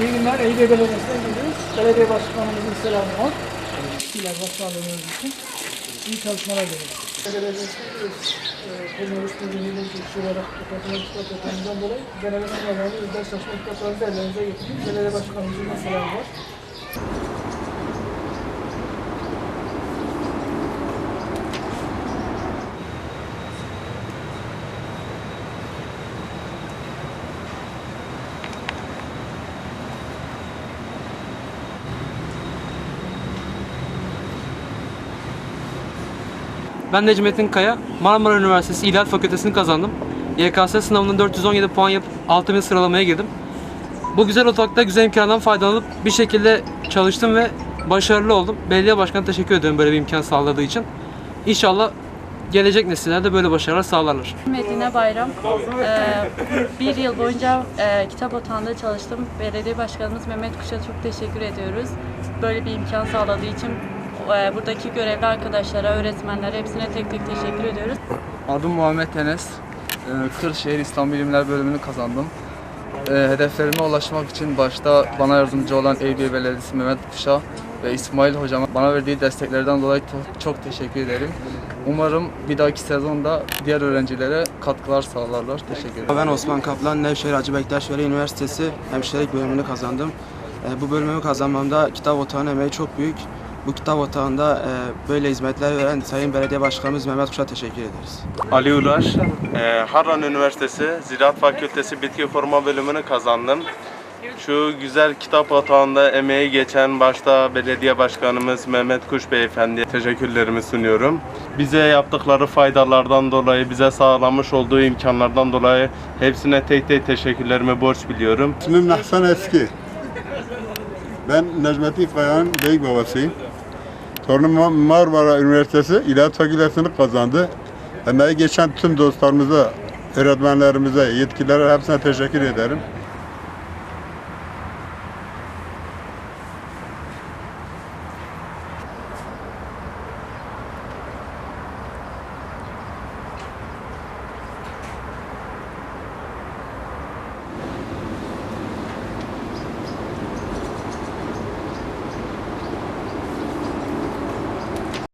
İyi günler. Eyüp Belediyesi'ne gidiyoruz. Belediye başkanımızın selamı var. İler başkanlığımız için. İyi çalışmalar diliyoruz. Kırmızı Üstünlüğü'nün kişi olarak çıkartacağımızdan dolayı genel önemli ders çalışma kitaplarınızı ellerinize getirin. Belediye başkanımızın selamı var. Ben Necmettin Kaya, Marmara Üniversitesi İlahiyat Fakültesini kazandım. YKS sınavından 417 puan yapıp 6000 sıralamaya girdim. Bu güzel otoakta güzel imkandan faydalanıp bir şekilde çalıştım ve başarılı oldum. Belediye başkanı teşekkür ediyorum böyle bir imkan sağladığı için. İnşallah gelecek nesiller de böyle başarılar sağlarlar. Medine Bayram. Ee, bir yıl boyunca e, kitap otağında çalıştım. Belediye Başkanımız Mehmet Kuş'a çok teşekkür ediyoruz. Böyle bir imkan sağladığı için buradaki görevli arkadaşlara, öğretmenlere hepsine tek tek teşekkür ediyoruz. Adım Muhammed Enes. Ee, Kırşehir İslam Bilimler bölümünü kazandım. Ee, Hedeflerime ulaşmak için başta bana yardımcı olan Eyüpiye Belediyesi Mehmet Kuş'a ve İsmail Hocama bana verdiği desteklerden dolayı çok teşekkür ederim. Umarım bir dahaki sezonda diğer öğrencilere katkılar sağlarlar. Teşekkür ederim. Ben Osman Kaplan, Nevşehir Hacı Bektaş Veli Üniversitesi hemşirelik bölümünü kazandım. E, Bu bölümü kazanmamda kitap otağının emeği çok büyük. Bu kitap otağında e, böyle hizmetler veren Sayın Belediye Başkanımız Mehmet Kuş'a teşekkür ederiz. Ali Ulaş, eee, Harran Üniversitesi Ziraat Fakültesi Bitki Koruma bölümünü kazandım. Şu güzel kitap otağında emeği geçen başta belediye başkanımız Mehmet Kuş Beyefendi'ye teşekkürlerimi sunuyorum. Bize yaptıkları faydalardan dolayı, bize sağlamış olduğu imkanlardan dolayı hepsine tek tek teşekkürlerimi borç biliyorum. İsmim Nahsan Eski. Ben Necmettin Kaya'nın büyük babasıyım. Torunum Marmara Üniversitesi İlahiyat Fakültesini kazandı. Emeği geçen tüm dostlarımıza, öğretmenlerimize, yetkililere hepsine teşekkür ederim.